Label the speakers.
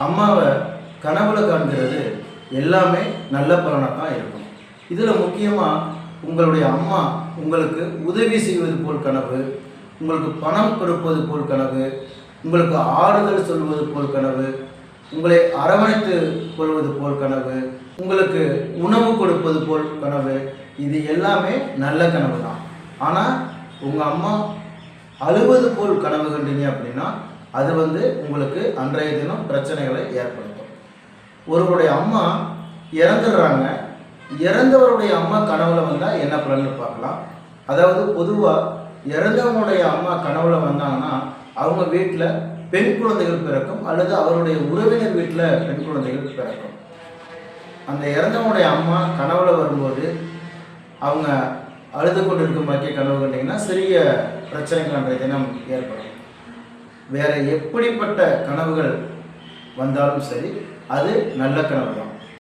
Speaker 1: அம்மாவை கனவுல காண்கிறது எல்லாமே நல்ல பலனாக தான் இருக்கும். இதில் முக்கியமாக உங்களுடைய அம்மா உங்களுக்கு உதவி செய்வது போல் கனவு உங்களுக்கு பணம் கொடுப்பது போல் கனவு உங்களுக்கு ஆறுதல் சொல்வது போல் கனவு உங்களை அரவணைத்து கொள்வது போல் கனவு உங்களுக்கு உணவு கொடுப்பது போல் கனவு இது எல்லாமே நல்ல கனவு தான் ஆனால் உங்கள் அம்மா அழுவது போல் கனவு கண்டீங்க அப்படின்னா அது வந்து உங்களுக்கு அன்றைய தினம் பிரச்சனைகளை ஏற்படுத்தும். ஒருவருடைய அம்மா இறந்துடுறாங்க. இறந்தவருடைய அம்மா கனவுல வந்தால் என்ன பலன்னு பார்க்கலாம். அதாவது பொதுவாக இறந்தவனுடைய அம்மா கனவுல வந்தாங்கன்னா அவங்க வீட்டில் பெண் குழந்தைகள் பிறக்கும் அல்லது அவருடைய உறவினர் வீட்டில் பெண் குழந்தைகள் பிறக்கும். அந்த இறந்தவனுடைய அம்மா கனவுல வரும்போது அவங்க அழுது கொண்டிருக்கும் பாக்கிய கனவு கண்டிங்கன்னா சிறிய பிரச்சனைகள் அன்றைய தினம் ஏற்படும். வேற எப்படிப்பட்ட கனவுகள் வந்தாலும் சரி அது நல்ல கனவு தான்